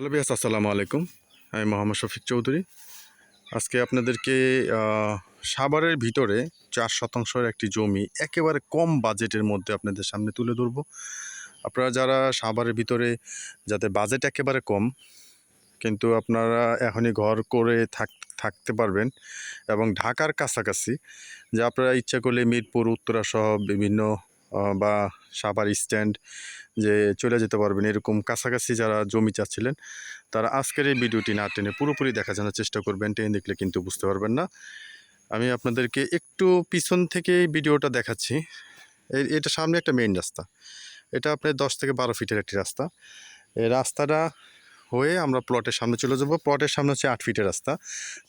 Hello বিয়াস আসসালামু আলাইকুম। আমি মোহাম্মদ শফিক চৌধুরী। আজকে আপনাদেরকে সাভারের ভিতরে চার শতাংশের একটি জমি একেবারে কম বাজেটের মধ্যে আপনাদের সামনে তুলে ধরব। আপনারা যারা সাভারের ভিতরে, যাতে বাজেট একেবারে কম, কিন্তু আপনারা এখনই ঘর করে থাক, থাকতে পারবেন এবং ঢাকার কাছাকাছি, যে আপনারা ইচ্ছা করলে মিরপুর, উত্তরা সহ বিভিন্ন বা সাভার স্ট্যান্ড যে চলে যেতে পারবেন এরকম কাছাকাছি যারা জমি চাচ্ছিলেন, তারা আজকের এই ভিডিওটি না টেনে পুরোপুরি দেখা জন্য চেষ্টা করবেন। টেনে দেখলে কিন্তু বুঝতে পারবেন না। আমি আপনাদেরকে একটু পিছন থেকে ভিডিওটা দেখাচ্ছি। এটা সামনে একটা মেইন রাস্তা। এটা আপনার দশ থেকে বারো ফিটের একটি রাস্তা। এই রাস্তাটা হয়ে আমরা প্লটের সামনে চলে যাব। প্লটের সামনে হচ্ছে আট ফিটের রাস্তা,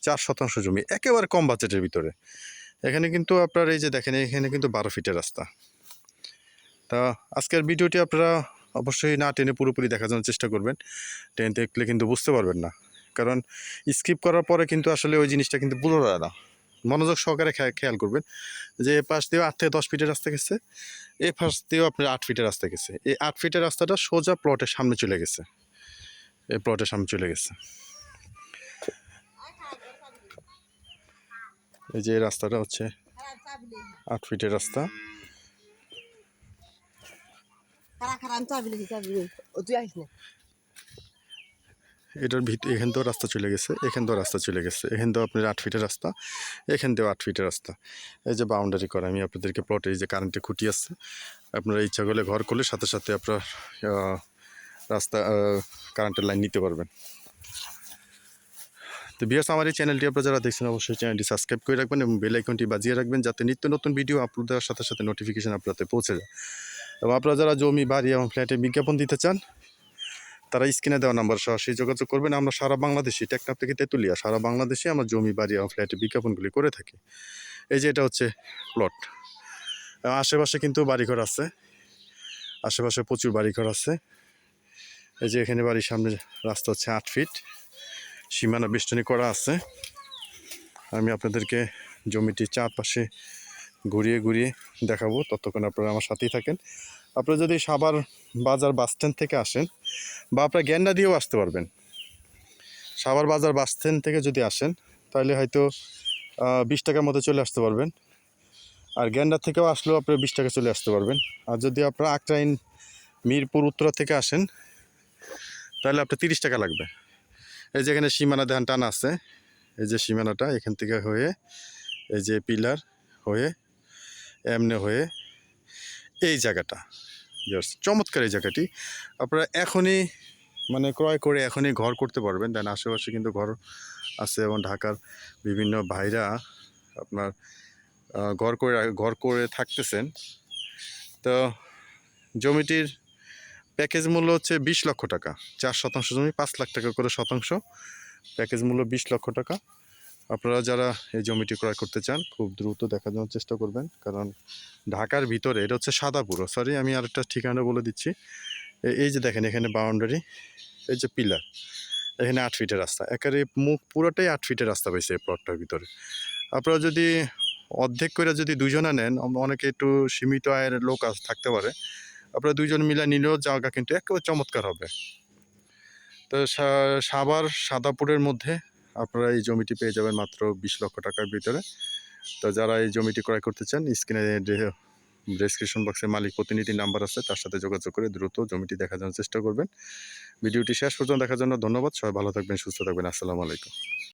চার শতাংশ জমি, একেবারে কম বাজেটের ভিতরে। এখানে কিন্তু আপনার এই যে দেখেন, এখানে কিন্তু বারো ফিটের রাস্তা। তা আজকের ভিডিওটি আপনারা অবশ্যই না টেনে পুরোপুরি দেখার জন্য চেষ্টা করবেন। টেনে দেখলে কিন্তু বুঝতে পারবেন না। কারণ স্কিপ করার পরে কিন্তু আসলে ওই জিনিসটা কিন্তু যায় না। মনোযোগ সহকারে খেয়াল করবেন যে এ পাশ দিয়েও আট থেকে দশ ফিটের রাস্তা গেছে, এ পাশ দিয়েও আপনার আট ফিটের রাস্তা গেছে। এই আট ফিটের রাস্তাটা সোজা প্লটের সামনে চলে গেছে। এই প্লটের সামনে চলে গেছে। এই যে রাস্তাটা হচ্ছে আট ফিটের রাস্তা। এটার ভিতরে এখান থেকেও রাস্তা চলে গেছে, এখান থেকেও রাস্তা চলে গেছে। এখান থেকেও আপনার আট ফিটের রাস্তা, এখান থেকেও আট ফিটের রাস্তা। এই যে বাউন্ডারি করা, আমি আপনাদেরকে প্লটে এই যে কারেন্টের খুঁটি আছে, আপনারা ইচ্ছা করলে ঘর করলে সাথে সাথে আপনার রাস্তা কারেন্টের লাইন নিতে পারবেন। তো বিয়াস আমার এই চ্যানেলটি আপনারা যারা দেখছেন, অবশ্যই চ্যানেলটি সাবস্ক্রাইব করে রাখবেন এবং বেল আইকনটি বাজিয়ে রাখবেন, যাতে নিত্য নতুন ভিডিও আপলোড দেওয়ার সাথে সাথে নোটিফিকেশন আপনাদের পৌঁছে যায়। এবং আপনারা যারা জমি, বাড়ি এবং ফ্ল্যাটে বিজ্ঞাপন দিতে চান, তারা স্ক্রিনে দেওয়া নাম্বার সহ সরাসরি যোগাযোগ করবেন। আমরা সারা বাংলাদেশে টেকনাপ থেকে তেঁতুলিয়া, সারা বাংলাদেশে আমরা জমি, বাড়ি এবং ফ্ল্যাটে বিজ্ঞাপনগুলি করে থাকি। এই যে এটা হচ্ছে প্লট আশেপাশে কিন্তু বাড়িঘর আছে। আশেপাশে প্রচুর বাড়িঘর আছে। এই যে এখানে বাড়ির সামনে রাস্তা হচ্ছে আট ফিট সীমানা বেষ্টনী করা আছে। আমি আপনাদেরকে জমিটির চারপাশে ঘুরিয়ে ঘুরিয়ে দেখাবো। ততক্ষণ আপনারা আমার সাথেই থাকেন। আপনারা যদি সাভার বাজার বাস স্ট্যান্ড থেকে আসেন বা আপনার গ্যান্ডা দিয়েও আসতে পারবেন। সাভার বাজার বাস স্ট্যান্ড থেকে যদি আসেন, তাহলে হয়তো বিশ টাকার মতো চলে আসতে পারবেন। আর গ্যান্ডা থেকেও আসলেও আপনি বিশ টাকা চলে আসতে পারবেন। আর যদি আপনার আকরাইন মিরপুর, উত্তরা থেকে আসেন, তাহলে আপনার তিরিশ টাকা লাগবে। এই যে এখানে সীমানা ধান টানা আছে, এই যে সীমানাটা এখান থেকে হয়ে, এই যে পিলার হয়ে, এমনে হয়ে এই জায়গাটা। চমৎকার এই জায়গাটি। আপনারা এখনই মানে ক্রয় করে এখনই ঘর করতে পারবেন। দেন আশেপাশে কিন্তু ঘর আছে এবং ঢাকার বিভিন্ন ভাইরা আপনার ঘর করে ঘর করে থাকতেছেন। তো জমিটির প্যাকেজ মূল্য হচ্ছে বিশ লক্ষ টাকা। চার শতাংশ জমি, পাঁচ লাখ টাকা করে শতাংশ। প্যাকেজ মূল্য বিশ লক্ষ টাকা। আপনারা যারা এই জমিটি ক্রয় করতে চান, খুব দ্রুত দেখার জন্য চেষ্টা করবেন। কারণ ঢাকার ভিতরে, এটা হচ্ছে সাদাপুর। সরি আমি আরেকটা ঠিকানা বলে দিচ্ছি। এই যে দেখেন, এখানে বাউন্ডারি এই যে পিলার এখানে আট ফিটের রাস্তা। একেবারে মুখ পুরোটাই আট ফিটের রাস্তা পাইছে এই প্লটটার ভিতরে। আপনারা যদি অর্ধেক করে যদি দুজনে নেন অনেকে একটু সীমিত আয়ের লোক আস- থাকতে পারে। আপনারা দুজন মিলে নিলেও জায়গা কিন্তু একেবারে চমৎকার হবে। তো সা- সাভার, সাদাপুরের মধ্যে আপনারা এই জমিটি পেয়ে যাবেন মাত্র বিশ লক্ষ টাকার ভিতরে। তো যারা এই জমিটি ক্রয় করতে চান, স্ক্রিনে ডেসক্রিপশন বক্সে মালিক প্রতিনিধি নাম্বার আছে, তার সাথে যোগাযোগ করে দ্রুত জমিটি দেখার জন্য চেষ্টা করবেন। ভিডিওটি শেষ পর্যন্ত দেখার জন্য ধন্যবাদ। সবাই ভালো থাকবেন, সুস্থ থাকবেন। আসসালামু আলাইকুম।